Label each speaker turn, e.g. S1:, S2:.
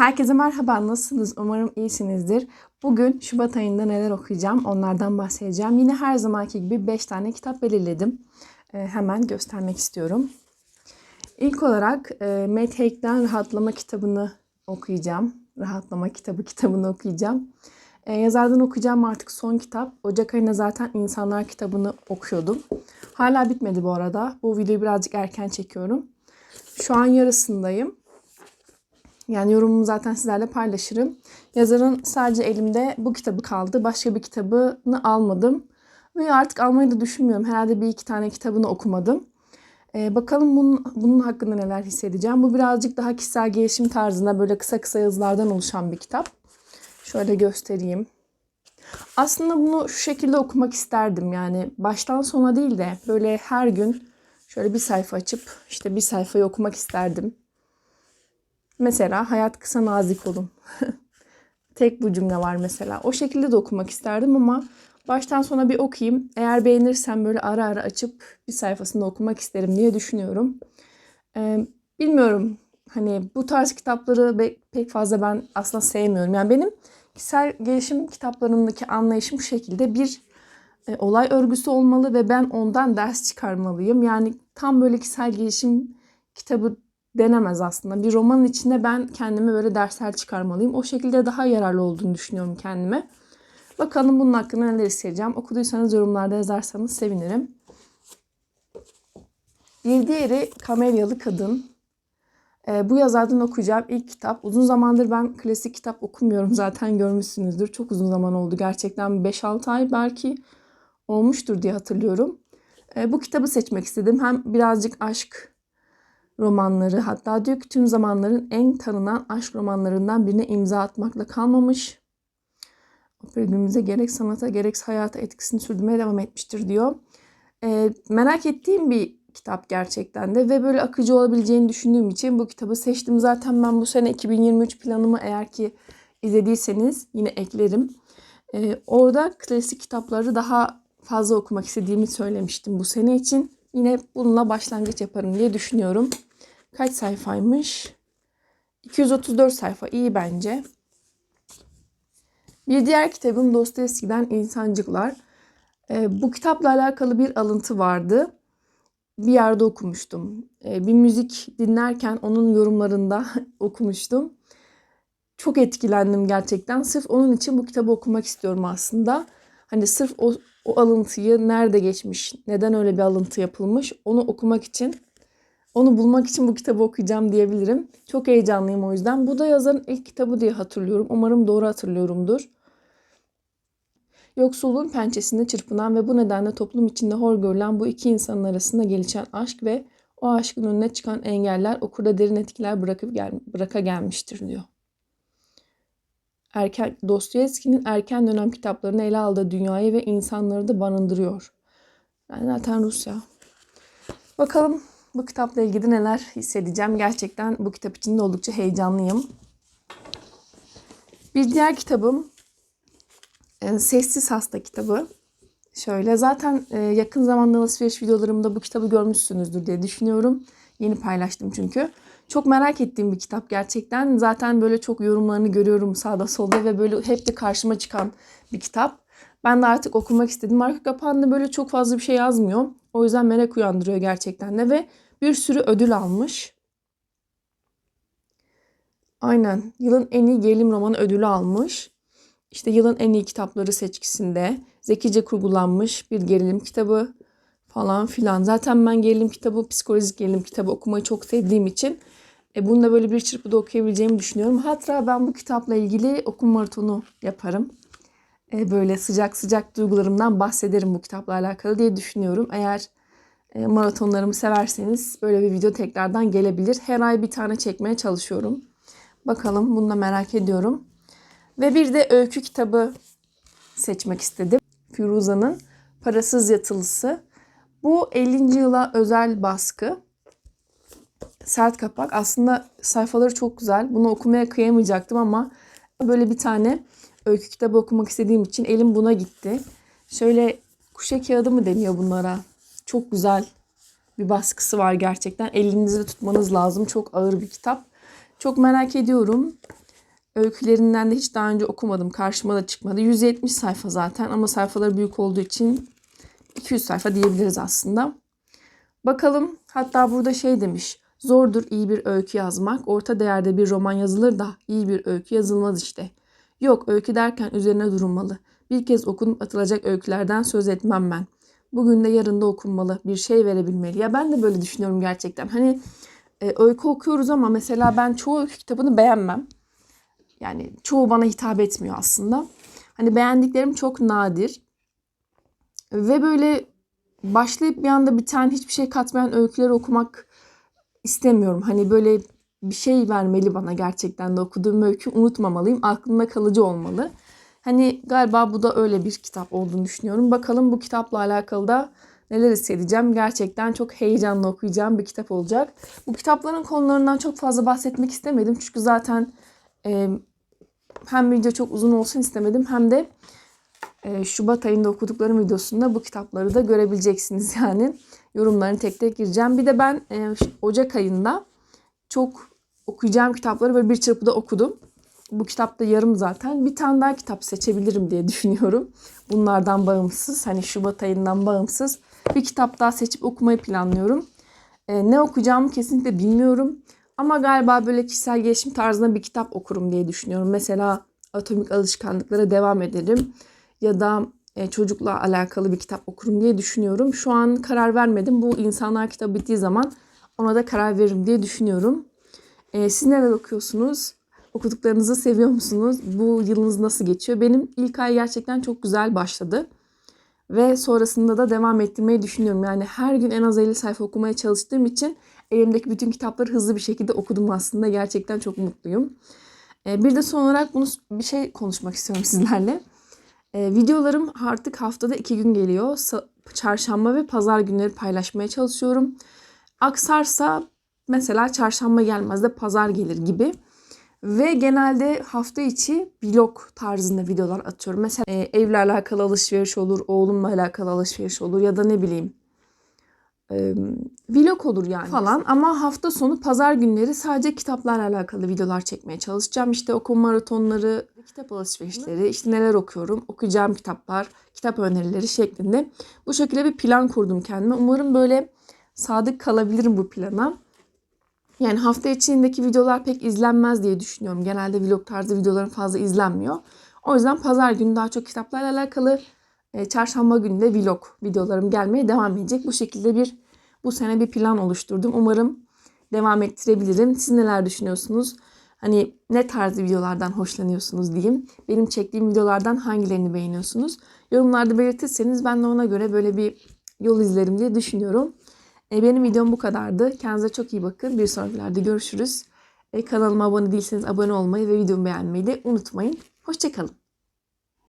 S1: Herkese merhaba, nasılsınız? Umarım iyisinizdir. Bugün Şubat ayında neler okuyacağım onlardan bahsedeceğim. Yine her zamanki gibi 5 tane kitap belirledim. Ee, hemen göstermek istiyorum. İlk olarak e, Matt Haig'den Rahatlama kitabını okuyacağım. Rahatlama kitabı kitabını okuyacağım. Ee, yazardan okuyacağım artık son kitap. Ocak ayında zaten İnsanlar kitabını okuyordum. Hala bitmedi bu arada. Bu videoyu birazcık erken çekiyorum. Şu an yarısındayım. Yani yorumumu zaten sizlerle paylaşırım. Yazarın sadece elimde bu kitabı kaldı. Başka bir kitabını almadım. Ve artık almayı da düşünmüyorum. Herhalde bir iki tane kitabını okumadım. Ee, bakalım bunun, bunun hakkında neler hissedeceğim. Bu birazcık daha kişisel gelişim tarzında böyle kısa kısa yazılardan oluşan bir kitap. Şöyle göstereyim. Aslında bunu şu şekilde okumak isterdim. Yani baştan sona değil de böyle her gün şöyle bir sayfa açıp işte bir sayfayı okumak isterdim. Mesela hayat kısa nazik olun. Tek bu cümle var mesela. O şekilde de okumak isterdim ama baştan sona bir okuyayım. Eğer beğenirsem böyle ara ara açıp bir sayfasında okumak isterim diye düşünüyorum. Ee, bilmiyorum hani bu tarz kitapları pek fazla ben aslında sevmiyorum. Yani benim kişisel gelişim kitaplarındaki anlayışım bu şekilde bir e, olay örgüsü olmalı ve ben ondan ders çıkarmalıyım. Yani tam böyle kişisel gelişim kitabı denemez aslında. Bir romanın içinde ben kendime böyle dersler çıkarmalıyım. O şekilde daha yararlı olduğunu düşünüyorum kendime. Bakalım bunun hakkında neler hissedeceğim. Okuduysanız yorumlarda yazarsanız sevinirim. Bir diğeri Kamelyalı Kadın. Ee, bu yazardan okuyacağım ilk kitap. Uzun zamandır ben klasik kitap okumuyorum zaten görmüşsünüzdür. Çok uzun zaman oldu gerçekten 5-6 ay belki olmuştur diye hatırlıyorum. Ee, bu kitabı seçmek istedim. Hem birazcık aşk romanları hatta diyor tüm zamanların en tanınan aşk romanlarından birine imza atmakla kalmamış. Operimize gerek sanata gerek hayata etkisini sürdürmeye devam etmiştir diyor. Ee, merak ettiğim bir kitap gerçekten de ve böyle akıcı olabileceğini düşündüğüm için bu kitabı seçtim. Zaten ben bu sene 2023 planımı eğer ki izlediyseniz yine eklerim. Ee, orada klasik kitapları daha fazla okumak istediğimi söylemiştim bu sene için. Yine bununla başlangıç yaparım diye düşünüyorum. Kaç sayfaymış? 234 sayfa. iyi bence. Bir diğer kitabım Dostoyevski'den İnsancıklar. Ee, bu kitapla alakalı bir alıntı vardı. Bir yerde okumuştum. Ee, bir müzik dinlerken onun yorumlarında okumuştum. Çok etkilendim gerçekten. Sırf onun için bu kitabı okumak istiyorum aslında. Hani sırf o, o alıntıyı nerede geçmiş, neden öyle bir alıntı yapılmış onu okumak için onu bulmak için bu kitabı okuyacağım diyebilirim. Çok heyecanlıyım o yüzden. Bu da yazarın ilk kitabı diye hatırlıyorum. Umarım doğru hatırlıyorumdur. Yoksulluğun pençesinde çırpınan ve bu nedenle toplum içinde hor görülen bu iki insanın arasında gelişen aşk ve o aşkın önüne çıkan engeller okurda derin etkiler bırakıp gel bıraka gelmiştir diyor. Erken, Dostoyevski'nin erken dönem kitaplarını ele aldığı dünyayı ve insanları da barındırıyor. Yani zaten Rusya. Bakalım bu kitapla ilgili neler hissedeceğim. Gerçekten bu kitap için de oldukça heyecanlıyım. Bir diğer kitabım e, Sessiz Hasta kitabı. Şöyle zaten e, yakın zamanda alışveriş videolarımda bu kitabı görmüşsünüzdür diye düşünüyorum. Yeni paylaştım çünkü. Çok merak ettiğim bir kitap gerçekten. Zaten böyle çok yorumlarını görüyorum sağda solda ve böyle hep de karşıma çıkan bir kitap. Ben de artık okumak istedim. Arka kapağında böyle çok fazla bir şey yazmıyor. O yüzden merak uyandırıyor gerçekten de ve bir sürü ödül almış. Aynen. Yılın en iyi gerilim romanı ödülü almış. İşte yılın en iyi kitapları seçkisinde zekice kurgulanmış bir gerilim kitabı falan filan. Zaten ben gerilim kitabı, psikolojik gerilim kitabı okumayı çok sevdiğim için e, bunu da böyle bir çırpıda okuyabileceğimi düşünüyorum. Hatta ben bu kitapla ilgili okuma maratonu yaparım. E, böyle sıcak sıcak duygularımdan bahsederim bu kitapla alakalı diye düşünüyorum. Eğer e, maratonlarımı severseniz böyle bir video tekrardan gelebilir. Her ay bir tane çekmeye çalışıyorum. Bakalım bunu da merak ediyorum. Ve bir de öykü kitabı seçmek istedim. Firuza'nın Parasız Yatılısı. Bu 50. yıla özel baskı. Sert kapak. Aslında sayfaları çok güzel. Bunu okumaya kıyamayacaktım ama böyle bir tane öykü kitabı okumak istediğim için elim buna gitti. Şöyle kuşe kağıdı mı deniyor bunlara? Çok güzel bir baskısı var gerçekten. Elinizde tutmanız lazım. Çok ağır bir kitap. Çok merak ediyorum. Öykülerinden de hiç daha önce okumadım. Karşıma da çıkmadı. 170 sayfa zaten ama sayfaları büyük olduğu için 200 sayfa diyebiliriz aslında. Bakalım hatta burada şey demiş. Zordur iyi bir öykü yazmak. Orta değerde bir roman yazılır da iyi bir öykü yazılmaz işte. Yok öykü derken üzerine durulmalı. Bir kez okunup atılacak öykülerden söz etmem ben. Bugün de yarın da okunmalı. Bir şey verebilmeli. Ya ben de böyle düşünüyorum gerçekten. Hani e, öykü okuyoruz ama mesela ben çoğu öykü kitabını beğenmem. Yani çoğu bana hitap etmiyor aslında. Hani beğendiklerim çok nadir. Ve böyle başlayıp bir anda biten hiçbir şey katmayan öyküleri okumak istemiyorum. Hani böyle bir şey vermeli bana gerçekten de okuduğum öykü unutmamalıyım. Aklımda kalıcı olmalı. Hani galiba bu da öyle bir kitap olduğunu düşünüyorum. Bakalım bu kitapla alakalı da neler hissedeceğim. Gerçekten çok heyecanlı okuyacağım bir kitap olacak. Bu kitapların konularından çok fazla bahsetmek istemedim. Çünkü zaten e, hem video çok uzun olsun istemedim hem de e, Şubat ayında okuduklarım videosunda bu kitapları da görebileceksiniz yani. Yorumlarını tek tek gireceğim. Bir de ben e, Ocak ayında çok okuyacağım kitapları böyle bir çırpıda okudum. Bu kitap da yarım zaten. Bir tane daha kitap seçebilirim diye düşünüyorum. Bunlardan bağımsız, hani Şubat ayından bağımsız bir kitap daha seçip okumayı planlıyorum. E, ne okuyacağımı kesinlikle bilmiyorum. Ama galiba böyle kişisel gelişim tarzında bir kitap okurum diye düşünüyorum. Mesela atomik alışkanlıklara devam ederim. Ya da e, çocukla alakalı bir kitap okurum diye düşünüyorum. Şu an karar vermedim. Bu insanlar kitabı bittiği zaman ona da karar veririm diye düşünüyorum. E, siz neler okuyorsunuz? Okuduklarınızı seviyor musunuz? Bu yılınız nasıl geçiyor? Benim ilk ay gerçekten çok güzel başladı. Ve sonrasında da devam ettirmeyi düşünüyorum. Yani her gün en az 50 sayfa okumaya çalıştığım için elimdeki bütün kitapları hızlı bir şekilde okudum aslında. Gerçekten çok mutluyum. E, bir de son olarak bunu bir şey konuşmak istiyorum sizlerle. E, videolarım artık haftada iki gün geliyor. Çarşamba ve pazar günleri paylaşmaya çalışıyorum. Aksarsa mesela çarşamba gelmez de pazar gelir gibi. Ve genelde hafta içi vlog tarzında videolar atıyorum. Mesela e, evle alakalı alışveriş olur, oğlumla alakalı alışveriş olur ya da ne bileyim e, vlog olur yani falan. Ama hafta sonu pazar günleri sadece kitaplarla alakalı videolar çekmeye çalışacağım. İşte okuma maratonları, kitap alışverişleri, işte neler okuyorum, okuyacağım kitaplar, kitap önerileri şeklinde. Bu şekilde bir plan kurdum kendime. Umarım böyle sadık kalabilirim bu plana. Yani hafta içindeki videolar pek izlenmez diye düşünüyorum. Genelde vlog tarzı videoların fazla izlenmiyor. O yüzden pazar günü daha çok kitaplarla alakalı, e, çarşamba günü de vlog videolarım gelmeye devam edecek. Bu şekilde bir bu sene bir plan oluşturdum. Umarım devam ettirebilirim. Siz neler düşünüyorsunuz? Hani ne tarz videolardan hoşlanıyorsunuz diyeyim. Benim çektiğim videolardan hangilerini beğeniyorsunuz? Yorumlarda belirtirseniz ben de ona göre böyle bir yol izlerim diye düşünüyorum. E, benim videom bu kadardı. Kendinize çok iyi bakın. Bir sonrakilerde görüşürüz. E, kanalıma abone değilseniz abone olmayı ve videomu beğenmeyi de unutmayın. Hoşçakalın.